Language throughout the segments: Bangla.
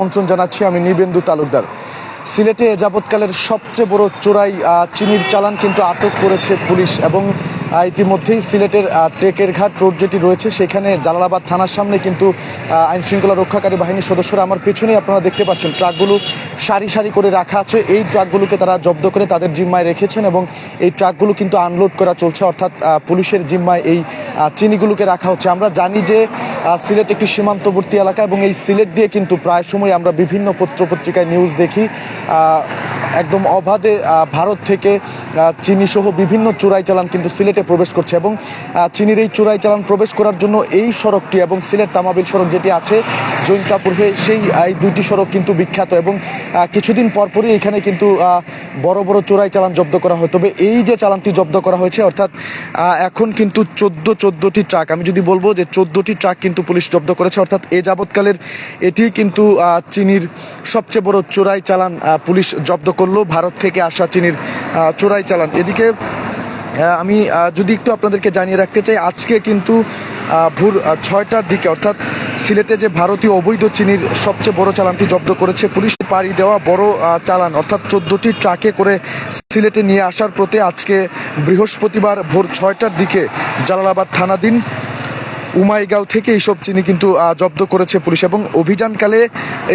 আমন্ত্রণ জানাচ্ছি আমি নিবেন্দু তালুকদার। সিলেটে যাবৎকালের সবচেয়ে বড় চোরাই চিনির চালান কিন্তু আটক করেছে পুলিশ এবং ইতিমধ্যেই সিলেটের টেকের ঘাট রোড যেটি রয়েছে সেখানে জালালাবাদ থানার সামনে কিন্তু আইন শৃঙ্খলা রক্ষাকারী বাহিনীর সদস্যরা আমার পেছনেই আপনারা দেখতে পাচ্ছেন। ট্রাকগুলো সারি সারি করে রাখা আছে। এই ট্রাকগুলোকে তারা জব্দ করে তাদের জিম্মায় রেখেছেন এবং এই ট্রাকগুলো কিন্তু আনলোড করা চলছে। অর্থাৎ পুলিশের জিম্মায় এই চিনিগুলোকে রাখা হচ্ছে। আমরা জানি যে সিলেট একটি সীমান্তবর্তী এলাকা এবং এই সিলেট দিয়ে কিন্তু প্রায় সময় আমরা বিভিন্ন পত্র পত্রিকায় নিউজ দেখি। একদম অবাধে ভারত থেকে চিনি সহ বিভিন্ন চোরাই চালান কিন্তু সিলেটে প্রবেশ করছে এবং চিনির এই চোরাই চালান প্রবেশ করার জন্য এই সড়কটি এবং সিলেট তামাবিল সড়ক যেটি আছে জৈন্তাপুর হয়ে সেই এই দুইটি সড়ক কিন্তু বিখ্যাত এবং কিছুদিন পরপরই এখানে কিন্তু বড় বড় চোরাই চালান জব্দ করা হয়। তবে এই যে চালানটি জব্দ করা হয়েছে, অর্থাৎ এখন কিন্তু চোদ্দ, চোদ্দটি ট্রাক, আমি যদি বলব যে চোদ্দটি ট্রাক কিন্তু পুলিশ জব্দ করেছে, অর্থাৎ এ যাবৎকালের এটি কিন্তু চিনির সবচেয়ে বড় চোরাই চালান পুলিশ জব্দ করল, ভারত থেকে আসা চিনির চোরাই চালান। এদিকে আমি যদি একটু আপনাদেরকে জানিয়ে রাখতে চাই, আজকে কিন্তু ভোর ছয়টার দিকে, অর্থাৎ সিলেটে যে ভারতীয় অবৈধ চিনির সবচেয়ে বড় চালানটি জব্দ করেছে, পুলিশ পাড়ি দেওয়া বড় চালান, অর্থাৎ চোদ্দটি ট্রাকে করে সিলেটে নিয়ে আসার প্রতি আজকে বৃহস্পতিবার ভোর ছয়টার দিকে জালালাবাদ থানাধীন উমাইগাঁও থেকে এইসব চিনি কিন্তু জব্দ করেছে পুলিশ এবং অভিযানকালে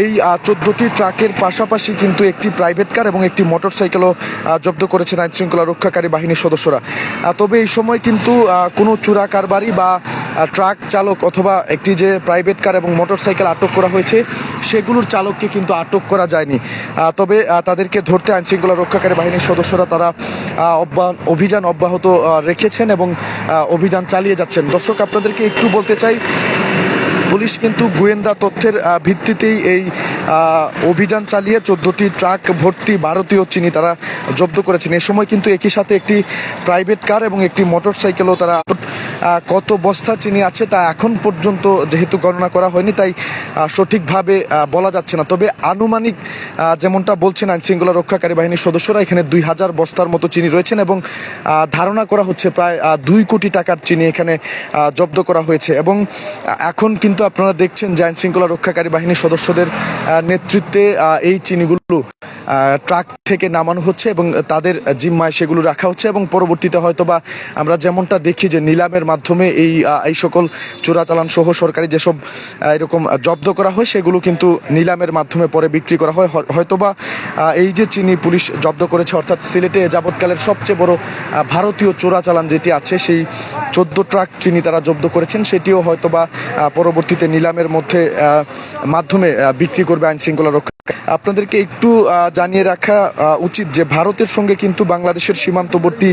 এই চোদ্দটি ট্রাকের পাশাপাশি কিন্তু একটি প্রাইভেট কার এবং একটি মোটরসাইকেলও জব্দ করেছেন আইন শৃঙ্খলা রক্ষাকারী বাহিনীর সদস্যরা। তবে এই সময় কিন্তু কোনো চোরা কারবারি বা ট্রাক চালক অথবা একটি যে প্রাইভেট কার এবং মোটরসাইকেল আটক করা হয়েছে, সেগুলোর চালককে কিন্তু আটক করা যায়নি। তবে তাদেরকে ধরতে আইন শৃঙ্খলা রক্ষাকারী বাহিনীর সদস্যরা তারা অভিযান অব্যাহত রেখেছেন এবং অভিযান চালিয়ে যাচ্ছেন। দর্শক, আপনাদেরকে একটু বলতে চাই। পুলিশ কিন্তু গোয়েন্দা তথ্যের ভিত্তিতেই এই অভিযান চালিয়ে চোদ্দটি ট্রাক ভর্তি ভারতীয় চিনি তারা জব্দ করেছেন। এ সময় কিন্তু একই সাথে একটি প্রাইভেট কার এবং একটি মোটরসাইকেলও তারা আহ, কত বস্তা চিনি আছে তা এখন পর্যন্ত যেহেতু গণনা করা হয়নি তাই সঠিকভাবে বলা যাচ্ছে না। তবে আনুমানিক যেমনটা বলছেন আইন শৃঙ্খলা রক্ষাকারী বাহিনীর সদস্যরা এখানে দুই হাজার বস্তার মতো চিনি রয়েছেন এবং ধারণা করা হচ্ছে প্রায় দুই কোটি টাকার চিনি এখানে জব্দ করা হয়েছে। এবং এখন কিন্তু আপনারা দেখছেন যে শৃঙ্খলা রক্ষাকারী বাহিনীর সদস্যদের নেতৃত্বে এই চিনিগুলো। ট্রাক থেকে নামানো হচ্ছে এবং তাদের জিম্মায় সেগুলো রাখা হচ্ছে এবং পরবর্তীতে হয়তো বা আমরা যেমনটা দেখি যে নিলামের মাধ্যমে এই এই সকল চোরাচালান সহ সরকারি যেসব এরকম জব্দ করা হয়, সেগুলো কিন্তু নিলামের মাধ্যমে পরে বিক্রি করা হয়। হয়- হয়তোবা এই যে চিনি পুলিশ জব্দ করেছে, অর্থাৎ সিলেটে যাবৎকালের সবচেয়ে বড় ভারতীয় চোরাচালান যেটি আছে, সেই চোদ্দ ট্রাক চিনি তারা জব্দ করেছেন, সেটিও হয়তোবা পরবর্তীতে নিলামের মধ্যে মাধ্যমে বিক্রি করবে আইন শৃঙ্খলা রক্ষা আপনাদেরকে একটু জানিয়ে রাখা উচিত যে ভারতের সঙ্গে কিন্তু বাংলাদেশের সীমান্তবর্তী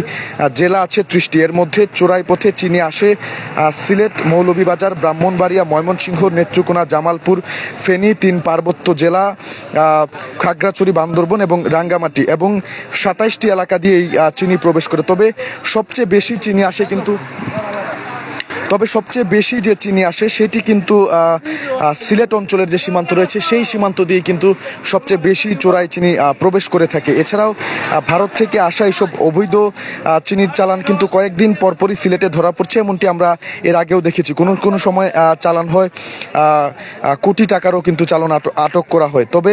জেলা আছে ত্রিশটি। এর মধ্যে চোরাই পথে চিনি আসে সিলেট, মৌলভীবাজার, ব্রাহ্মণবাড়িয়া, ময়মনসিংহ, নেত্রকোনা, জামালপুর, ফেনী, তিন পার্বত্য জেলা খাগড়াছড়ি, বান্দরবন এবং রাঙ্গামাটি এবং সাতাইশটি এলাকা দিয়ে এই চিনি প্রবেশ করে। তবে সবচেয়ে বেশি চিনি আসে কিন্তু তবে সবচেয়ে বেশি যে চিনি আসে, সেটি কিন্তু সিলেট অঞ্চলের যে সীমান্ত রয়েছে, সেই সীমান্ত দিয়ে কিন্তু সবচেয়ে বেশি চোরাই চিনি প্রবেশ করে থাকে। এছাড়াও ভারত থেকে আসা এইসব অবৈধ চিনির চালান কিন্তু কয়েকদিন পরপরই সিলেটে ধরা পড়ছে, এমনটি আমরা এর আগেও দেখেছি। কোনো কোনো সময় চালান হয় কোটি টাকারও কিন্তু চালান আট- আটক করা হয়। তবে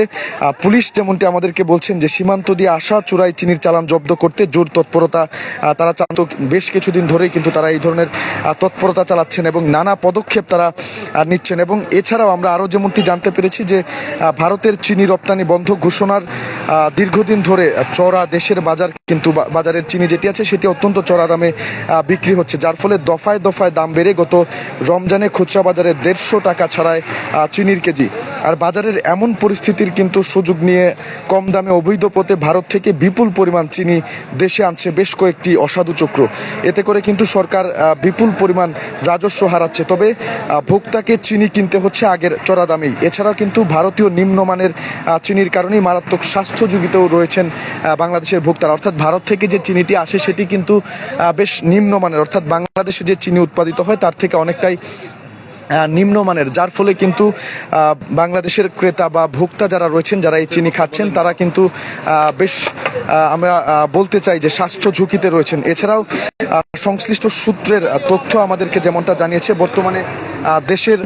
পুলিশ যেমনটি আমাদেরকে বলছেন যে, সীমান্ত দিয়ে আসা চোরাই চিনির চালান জব্দ করতে জোর তৎপরতা তারা বেশ কিছুদিন ধরেই কিন্তু তারা এই ধরনের তৎপরতা চালাচ্ছেন এবং নানা পদক্ষেপ তারা নিচ্ছেন। এবং এছাড়াও আমরা আরও যেমনটি জানতে পেরেছি যে ভারতের চিনি রপ্তানি বন্ধ ঘোষণার দীর্ঘদিন ধরে চড়া দেশের বাজার কিন্তু বাজারের চিনি যেটি আছে সেটি অত্যন্ত চড়া দামে বিক্রি হচ্ছে। যার ফলে দফায় দফায় দাম বেড়ে গত রমজানে খুচরা বাজারে দেড়শো টাকা ছাড়ায় চিনির কেজি। আর বাজারের এমন পরিস্থিতির কিন্তু সুযোগ নিয়ে কম দামে অবৈধ পথে ভারত থেকে বিপুল পরিমাণ চিনি দেশে আনছে বেশ কয়েকটি অসাধু চক্র। এতে করে কিন্তু সরকার বিপুল পরিমাণ রাজস্ব হারাচ্ছে। তবে ভোক্তাকে চিনি কিনতে হচ্ছে আগের চড়া দামেই। এছাড়াও কিন্তু ভারতীয় নিম্নমানের চিনির কারণেই মারাত্মক স্বাস্থ্য ঝুঁকিতেও রয়েছেন বাংলাদেশের ভোক্তারা। অর্থাৎ ভারত থেকে যে চিনিটি আসে, সেটি কিন্তু বেশ নিম্নমানের। অর্থাৎ বাংলাদেশে যে চিনি উৎপাদিত হয়, তার থেকে অনেকটাই নিম্নমানের। যার ফলে কিন্তু বাংলাদেশের ক্রেতা বা ভোক্তা যারা রয়েছেন, যারা এই চিনি খাচ্ছেন, তারা কিন্তু বেশ আমরা বলতে চাই যে স্বাস্থ্য ঝুঁকিতে রয়েছেন। এছাড়াও সংশ্লিষ্ট সূত্রের তথ্য আমাদেরকে যেমনটা জানিয়েছে, বর্তমানে দেশের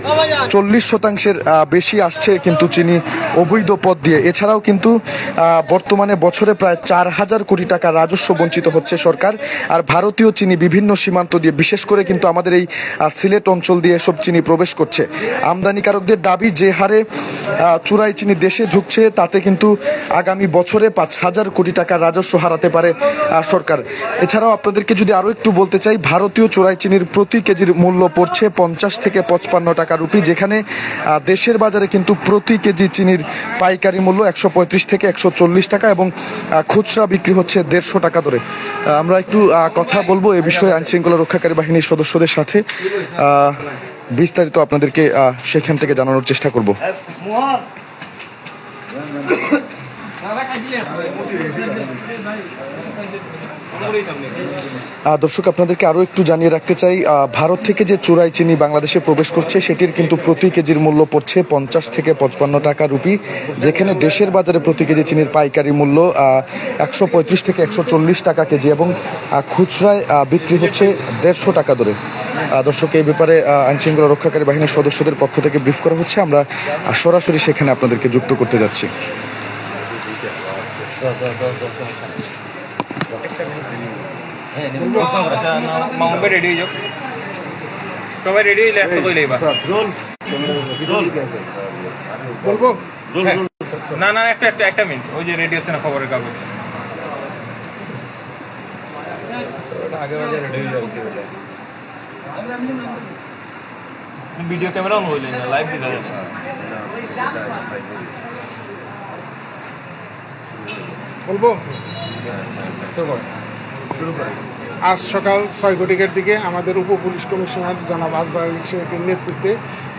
চল্লিশ শতাংশের বেশি আসছে কিন্তু চিনি অবৈধ পথ দিয়ে। এছাড়াও কিন্তু বর্তমানে বছরে প্রায় চার হাজার কোটি টাকা রাজস্ব বঞ্চিত হচ্ছে সরকার আর ভারতীয় চিনি বিভিন্ন সীমান্ত দিয়ে, বিশেষ করে কিন্তু আমাদের এই সিলেট অঞ্চল দিয়ে এসব চিনি প্রবেশ করছে। আমদানিকারকদের দাবি, যে হারে চুরাই চিনি দেশে ঢুকছে, তাতে কিন্তু আগামী বছরে পাঁচ হাজার কোটি টাকা রাজস্ব হারাতে পারে সরকার। এছাড়াও আপনাদেরকে যদি আরও একটু বলতে চাই, ভারতীয় চোরাই চিনির প্রতি কেজির মূল্য পড়ছে পঞ্চাশ থেকে পঁচপান্ন টাকা রুপি, যেখানে দেশের বাজারে কিন্তু প্রতি কেজি চিনির পাইকারি মূল্য একশো পঁয়ত্রিশ থেকে একশো চল্লিশ টাকা এবং খুচরা বিক্রি হচ্ছে দেড়শো টাকা ধরে। আমরা একটু কথা বলব এ বিষয়ে আইন শৃঙ্খলা রক্ষাকারী বাহিনীর সদস্যদের সাথে। বিস্তারিত আপনাদেরকে সেখান থেকে জানানোর চেষ্টা করব। দর্শক, আপনাদেরকে আরও একটু জানিয়ে রাখতে চাই ভারত থেকে যে চোরাই চিনি বাংলাদেশে প্রবেশ করছে, সেটির কিন্তু প্রতি কেজির মূল্য পড়ছে পঞ্চাশ থেকে পঁচপান্ন টাকা রুপি, যেখানে দেশের বাজারে প্রতি কেজি চিনির পাইকারি মূল্য একশো পঁয়ত্রিশ থেকে একশো চল্লিশ টাকা কেজি এবং খুচরায় বিক্রি হচ্ছে দেড়শো টাকা ধরে দর্শক, এই ব্যাপারে আইন শৃঙ্খলা রক্ষাকারী বাহিনীর সদস্যদের পক্ষ থেকে ব্রিফ করা হচ্ছে। আমরা সরাসরি সেখানে আপনাদেরকে যুক্ত করতে যাচ্ছি। মাহমুদ রেডি হয়ে সবাই রেডি। না না একটা একটা একটা মিনিট ওই যে রেডি হচ্ছে না খবরের কাগজ ভিডিও ক্যামেরা অন হইলে না লাইভ দিতে বলব? আজ সকাল ছয় ঘটিকার দিকে আমাদের উপ পুলিশ কমিশনার জনাব আসবার শেখের নেতৃত্বে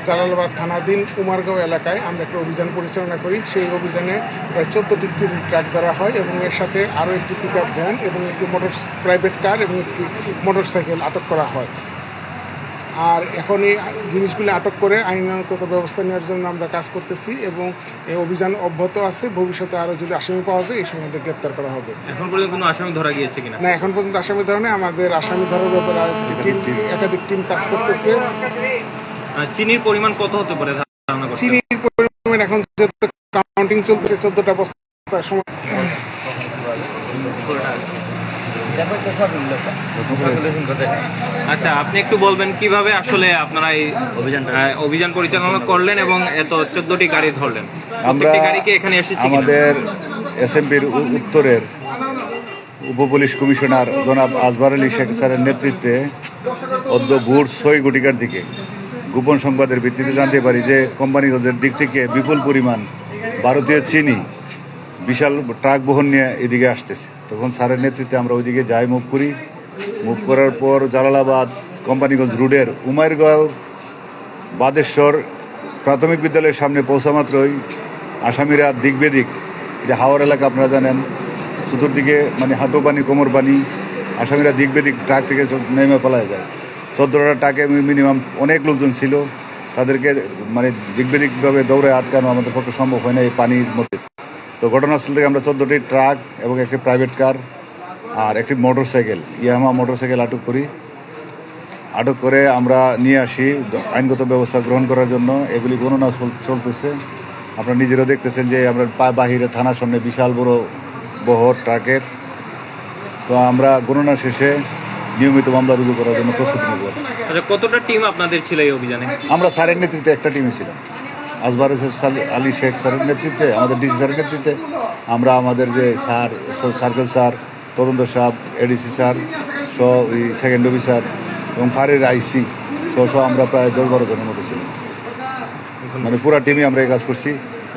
জালালাবাদ থানাধীন উমারগাঁও এলাকায় আমরা একটা অভিযান পরিচালনা করি। সেই অভিযানে প্রায় চোদ্দটি চিনি ট্রাক ধরা হয় এবং এর সাথে আরও একটি পিক আপ ভ্যান এবং একটি মোটর প্রাইভেট কার এবং একটি মোটর সাইকেল আটক করা হয়। আর এখন এই জিনিসগুলি আটক করে আইনানুগত ব্যবস্থা নেওয়ার জন্য আমরা কাজ করতেছি এবং এই অভিযান অব্যাহত আছে। ভবিষ্যতে আরও যদি আসামি পাওয়া যায় এই ওদের গ্রেপ্তার করা হবে। এখন পর্যন্ত কোনো আসামি ধরা গিয়েছে কিনা? না এখন পর্যন্ত আসামি ধরনে আমাদের আসামি ধরার ব্যাপারে একাধিক টিম কাজ করতেছে। চিনির পরিমাণ কত হতে পারে চিনির পরিমাণ এখন কাউন্টিং চলতেছে চোদ্দটা বস্তা সময়। আচ্ছা আপনি একটু বলবেন কীভাবে আসলে আপনারা এই অভিযান পরিচালনা করলেন এবং এত চোদ্দটি গাড়ি ধরলেন? আমরা গাড়িকে এখানে এসেছি আমাদের এসএমবির উত্তরের উপপুলিশ কমিশনার জনাব আজবার আলী শেখ স্যারের নেতৃত্বে অদ্য ভোর ছয় ঘটিকার দিকে গোপন সংবাদের ভিত্তিতে জানতে পারি যে কোম্পানিগঞ্জের দিক থেকে বিপুল পরিমাণ ভারতীয় চিনি বিশাল ট্রাক বহন নিয়ে এদিকে আসতেছে। তখন স্যারের নেতৃত্বে আমরা ওইদিকে যাই মুভ করি মুভ করার পর জালালাবাদ, কোম্পানিগঞ্জ রোডের উমারগাঁও বাদেশ্বর প্রাথমিক বিদ্যালয়ের সামনে পৌঁছা মাত্রই আসামিরা দিক বেদিক এটা হাওড় এলাকা আপনারা জানেন, চতুর্দিকে মানে হাঁটু পানি কোমর পানি আসামিরা দিক বেদিক ট্রাক থেকে নেমে পালায় যায়। চোদ্দটা ট্রাকে মিনিমাম অনেক লোকজন ছিল, তাদেরকে মানে দিক বেদিকভাবে দৌড়ে আটকানো আমাদের পক্ষে সম্ভব হয় না এই পানির মধ্যে। তো ঘটনাস্থল থেকে আমরা চোদ্দটি ট্রাক এবং একটি প্রাইভেট কার আর একটি motorcycle Yamaha motorcycle আটক করি। আটক করে আমরা নিয়ে আসি আইনগত ব্যবস্থা গ্রহণ করার জন্য। এগুলি গণনা চল- চলতেছে। আপনারা নিজেরাও দেখতেছেন যে আমরা বাহিরে থানার সামনে বিশাল বড় বহর ট্রাকের। তো আমরা গণনা শেষে নিয়মিত মামলা রুজু করার জন্য প্রস্তুতি নেব। আচ্ছা কতটা টিম আপনাদের ছিল এই অভিযানে? আমরা স্যারের নেতৃত্বে একটা টিমে ছিলাম। আসবার আলী শেখ স্যারের নেতৃত্বে, আমাদের ডিসি স্যারের নেতৃত্বে, আমরা আমাদের যে স্যার সার্কেল স্যার, তদন্ত সাহ, এডিসি স্যার, সহ ওই সেকেন্ড অফিসার এবং ফারের আইসি সহ সহ আমরা প্রায় দশ বারো জনের মতো ছিলাম। মানে পুরো টিমই আমরা এই কাজ করছি।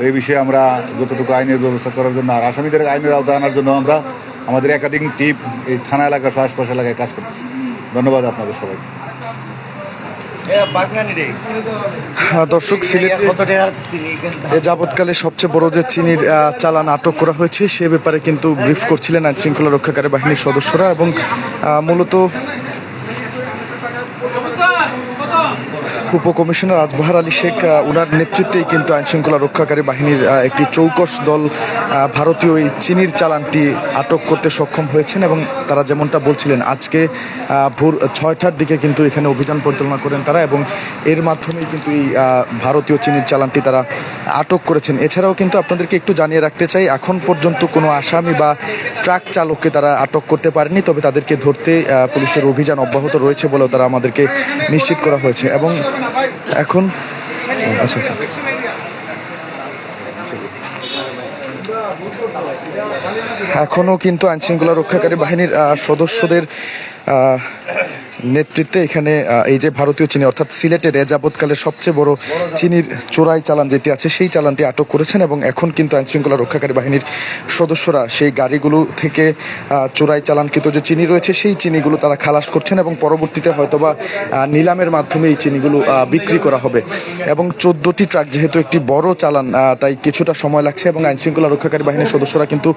এই বিষয়ে আমরা যতটুকু আইনের ব্যবস্থা করার জন্য আর আসামিদের আইনের আওতায় আনার জন্য আমরা আমাদের একাধিক টিম এই থানা এলাকা সহ আশপাশ এলাকায় কাজ করতেছি। ধন্যবাদ আপনাদের সবাইকে। দর্শক সিলেটে এ যাবৎকালে সবচেয়ে বড় যে চিনির চালান আটক করা হয়েছে সে ব্যাপারে কিন্তু ব্রিফ করছিলেন আইন শৃঙ্খলা রক্ষাকারী বাহিনীর সদস্যরা এবং মূলত উপকমিশনার আজবাহার আলী শেখ ওনার নেতৃত্বেই কিন্তু আইন শৃঙ্খলা রক্ষাকারী বাহিনীর একটি চৌকস দল ভারতীয় এই চিনির চালানটি আটক করতে সক্ষম হয়েছেন এবং তারা যেমনটা বলছিলেন, আজকে ভোর ছয়টার দিকে কিন্তু এখানে অভিযান পরিচালনা করেন তারা এবং এর মাধ্যমেই কিন্তু এই ভারতীয় চিনির চালানটি তারা আটক করেছেন। এছাড়াও কিন্তু আপনাদেরকে একটু জানিয়ে রাখতে চাই, এখন পর্যন্ত কোনো আসামি বা ট্রাক চালককে তারা আটক করতে পারেনি, তবে তাদেরকে ধরতে পুলিশের অভিযান অব্যাহত রয়েছে বলেও তারা আমাদেরকে নিশ্চিত করা হয়েছে এবং এখন আচ্ছা আচ্ছা। এখনও কিন্তু আইনশৃঙ্খলা রক্ষাকারী বাহিনীর সদস্যদের নেতৃত্বে এখানে এই যে ভারতীয় চিনি, অর্থাৎ সিলেটের এ সবচেয়ে বড় চিনির চোরাই চালান যেটি আছে, সেই চালানটি আটক করেছেন এবং এখন কিন্তু আইন শৃঙ্খলা রক্ষাকারী বাহিনীর সদস্যরা সেই গাড়িগুলো থেকে চোরাই চালানকৃত যে চিনি রয়েছে, সেই চিনিগুলো তারা খালাস করছেন এবং পরবর্তীতে হয়তোবা নিলামের মাধ্যমে এই চিনিগুলো বিক্রি করা হবে। এবং চোদ্দটি ট্রাক যেহেতু একটি বড় চালান তাই কিছুটা সময় লাগছে এবং আইন শৃঙ্খলা রক্ষাকারী বাহিনীর সদস্যরা কিন্তু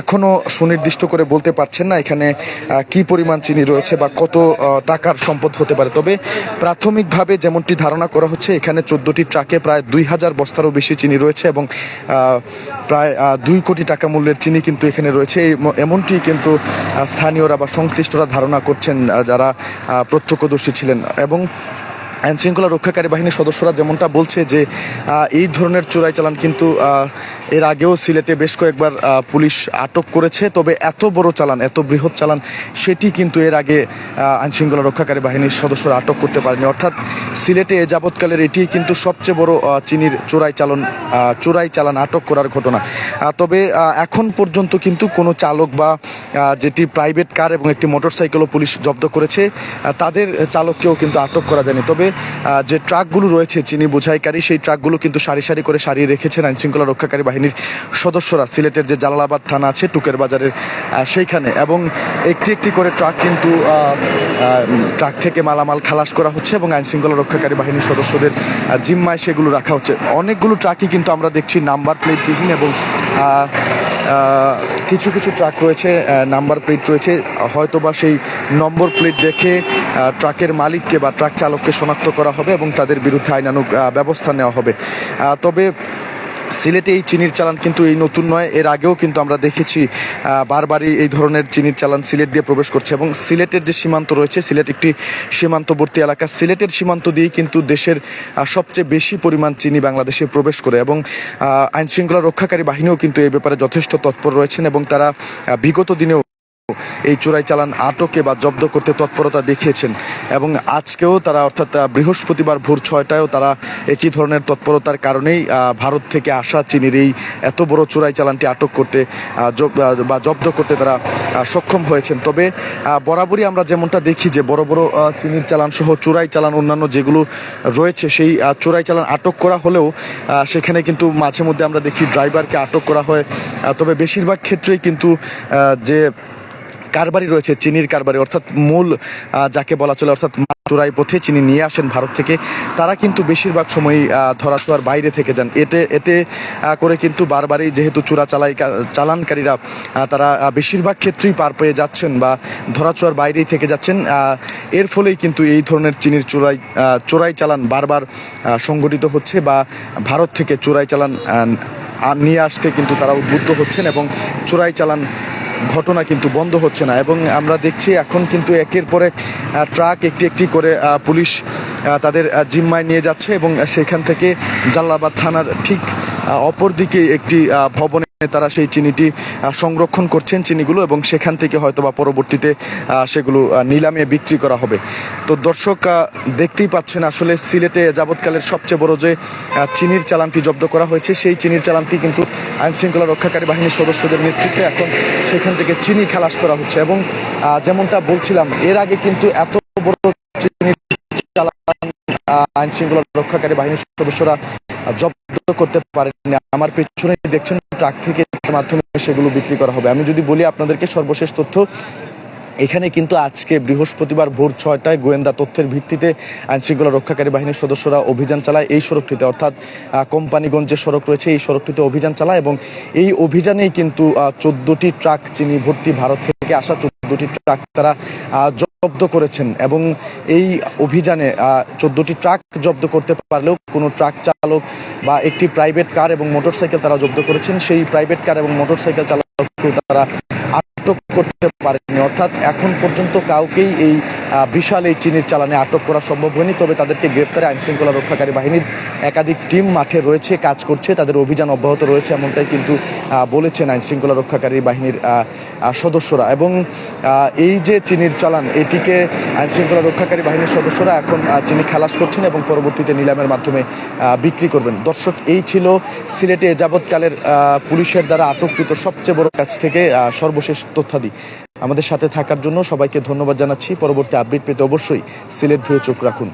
এখনও সুনির্দিষ্ট করে বলতে পারছেন না এখানে কি পরিমাণ চিনি রয়েছে বা কত টাকার সম্পদ হতে পারে। তবে প্রাথমিকভাবে যেমনটি ধারণা করা হচ্ছে, এখানে চোদ্দটি ট্রাকে প্রায় দুই হাজার বস্তারও বেশি চিনি রয়েছে এবং প্রায় দুই কোটি টাকা মূল্যের চিনি কিন্তু এখানে রয়েছে। এমনটি কিন্তু স্থানীয়রা বা সংশ্লিষ্টরা ধারণা করছেন যারা প্রত্যক্ষদর্শী ছিলেন এবং আইন শৃঙ্খলা রক্ষাকারী বাহিনীর সদস্যরা যেমনটা বলছে যে এই ধরনের চোরাই চালান কিন্তু এর আগেও সিলেটে বেশ কয়েকবার পুলিশ আটক করেছে। তবে এত বড় চালান, এত বৃহৎ চালান, সেটি কিন্তু এর আগে আইন শৃঙ্খলা রক্ষাকারী বাহিনীর সদস্যরা আটক করতে পারেনি। অর্থাৎ সিলেটে এ যাবৎকালের এটি কিন্তু সবচেয়ে বড় চিনির চোরাই চালান চোরাই চালান আটক করার ঘটনা। তবে এখন পর্যন্ত কিন্তু কোনো চালক বা যেটি প্রাইভেট কার এবং একটি মোটরসাইকেলও পুলিশ জব্দ করেছে তাদের চালককেও কিন্তু আটক করা যায়নি। তবে আহ, যে ট্রাকগুলো রয়েছে চিনি বোঝাইকারী সেই ট্রাকগুলো কিন্তু সারি সারি করে সারিয়ে রেখেছেন আইন শৃঙ্খলা রক্ষাকারী বাহিনীর সদস্যরা। সিলেটের যে জালালাবাদ থানা আছে টুকের বাজারের সেইখানে। এবং একটি একটি করে ট্রাক কিন্তু ট্রাক থেকে মালামাল খালাস করা হচ্ছে এবং আইন শৃঙ্খলা রক্ষাকারী বাহিনীর সদস্যদের জিম্মায় সেগুলো রাখা হচ্ছে। অনেকগুলো ট্রাকই কিন্তু আমরা দেখছি নাম্বার প্লেট বিহীন এবং কিছু কিছু ট্রাক রয়েছে নাম্বার প্লেট রয়েছে। হয়তোবা সেই নম্বর প্লেট দেখে ট্রাকের মালিককে বা ট্রাক চালককে শনাক্ত করা হবে এবং তাদের বিরুদ্ধে আইনানুক ব্যবস্থা নেওয়া হবে। তবে সিলেটে এই চিনির চালান কিন্তু এই নতুন নয়, এর আগেও কিন্তু আমরা দেখেছি বারবারই এই ধরনের চিনির চালান সিলেট দিয়ে প্রবেশ করছে এবং সিলেটের যে সীমান্ত রয়েছে, সিলেট একটি সীমান্তবর্তী এলাকা, সিলেটের সীমান্ত দিয়েই কিন্তু দেশের সবচেয়ে বেশি পরিমাণ চিনি বাংলাদেশে প্রবেশ করে এবং আইন শৃঙ্খলা রক্ষাকারী বাহিনীও কিন্তু এই ব্যাপারে যথেষ্ট তৎপর রয়েছেন এবং তারা বিগত দিনেও এই চোরাই চালান আটকে বা জব্দ করতে তৎপরতা দেখিয়েছেন এবং আজকেও তারা অর্থাৎ বৃহস্পতিবার ভোর ছয়টায়ও তারা একই ধরনের তৎপরতার কারণেই ভারত থেকে আসা চিনির এই এত বড় চোরাই চালানটি আটক করতে বা জব্দ করতে তারা সক্ষম হয়েছেন। তবে বরাবরই আমরা যেমনটা দেখি যে বড় বড় চিনির চালান সহ চোরাই চালান অন্যান্য যেগুলো রয়েছে সেই চোরাই চালান আটক করা হলেও সেখানে কিন্তু মাঝে মধ্যে আমরা দেখি ড্রাইভারকে আটক করা হয়। তবে বেশিরভাগ ক্ষেত্রেই কিন্তু যে কারবারি রয়েছে, চিনির কারবারি। অর্থাৎ মূল যাকে বলা চলে, অর্থাৎ চোরাই পথে চিনি নিয়ে আসেন ভারত থেকে। তারা কিন্তু বেশিরভাগ সময় ধরাছোঁয়ার বাইরে থেকে যান। এতে এতে করে কিন্তু বারবারই যেহেতু চোরা চালাই চালানকারীরা তারা বেশিরভাগ ক্ষেত্রেই পার পেয়ে যাচ্ছেন বা ধরাছোঁয়ার বাইরেই থেকে যাচ্ছেন। এর ফলেই কিন্তু এই ধরনের চিনির চোরাই চোরাই চালান বারবার সংগঠিত হচ্ছে বা ভারত থেকে চোরাই চালান নিয়ে আসতে কিন্তু তারা উদ্বুদ্ধ হচ্ছেন এবং চোরাই চালান ঘটনা কিন্তু বন্ধ হচ্ছে না এবং আমরা দেখছি এখন কিন্তু একের পর এক ট্রাক একটি একটি করে পুলিশ তাদের জিম্মায় নিয়ে যাচ্ছে এবং সেখান থেকে জাল্লাবাদ থানার ঠিক আহ, অপর দিকে একটি ভবনে তারা সেই চিনিটি সংরক্ষণ করছেন চিনিগুলো এবং সেখান থেকে হয়তো বা পরবর্তীতে সেগুলো নিলামে বিক্রি করা হবে। তো দর্শক দেখতেই পাচ্ছেন আসলে সিলেটে যাবৎকালের সবচেয়ে বড় যে চিনির চালানটি জব্দ করা হয়েছে, সেই চিনির চালানটি কিন্তু আইন শৃঙ্খলা রক্ষাকারী বাহিনীর সদস্যদের নেতৃত্বে এখন সেখান থেকে চিনি খালাস করা হচ্ছে এবং যেমনটা বলছিলাম, এর আগে কিন্তু এত বড় আইন শৃঙ্খলা রক্ষাকারী বাহিনীর সদস্যরা জব্দ করতে পারেনি আমার পেছনে দেখছেন ট্রাক থেকে মাধ্যমে সেগুলো বিক্রি করা হবে। আমি যদি বলি আপনাদেরকে সর্বশেষ তথ্য, এখানে কিন্তু আজকে বৃহস্পতিবার ভোর ছয়টায় গোয়েন্দা তথ্যের ভিত্তিতে আইন শৃঙ্খলা রক্ষাকারী বাহিনীর সদস্যরা অভিযান চালায় এই সড়কটিতে। অর্থাৎ কোম্পানিগঞ্জ যে সড়ক রয়েছে, এই সড়কটিতে অভিযান চালায় এবং এই অভিযানেই কিন্তু চোদ্দটি ট্রাক চিনি ভর্তি ভারত থেকে আসা চোদ্দটি ট্রাক তারা জব্দ করেছেন এবং এই অভিযানে চোদ্দটি ট্রাক জব্দ করতে পারলেও কোনো ট্রাক চালক বা একটি প্রাইভেট কার এবং মোটরসাইকেল তারা জব্দ করেছেন। সেই প্রাইভেট কার এবং মোটরসাইকেল চালককেও তারা আটক করতে পারেনি অর্থাৎ এখন পর্যন্ত কাউকেই এই বিশাল এই চিনির চালানে আটক করা সম্ভব হয়নি। তবে তাদেরকে গ্রেপ্তারে আইন শৃঙ্খলা রক্ষাকারী বাহিনীর একাধিক টিম মাঠে রয়েছে, কাজ করছে, তাদের অভিযান অব্যাহত রয়েছে, এমনটাই কিন্তু বলেছেন আইন শৃঙ্খলা রক্ষাকারী বাহিনীর সদস্যরা। এবং এই যে চিনির চালান, এটিকে আইন শৃঙ্খলা রক্ষাকারী বাহিনীর সদস্যরা এখন চিনি খালাস করছেন এবং পরবর্তীতে নিলামের মাধ্যমে বিক্রি করবেন। দর্শক, এই ছিল সিলেটে যাবৎকালের পুলিশের দ্বারা আটককৃত সবচেয়ে বড় কাছ থেকে সর্বশেষ তথ্যাদি। আমাদের সাথে থাকার জন্য সবাইকে ধন্যবাদ জানাচ্ছি। পরবর্তী আপডেট পেতে অবশ্যই সিলেট ভিউ চোখ রাখুন।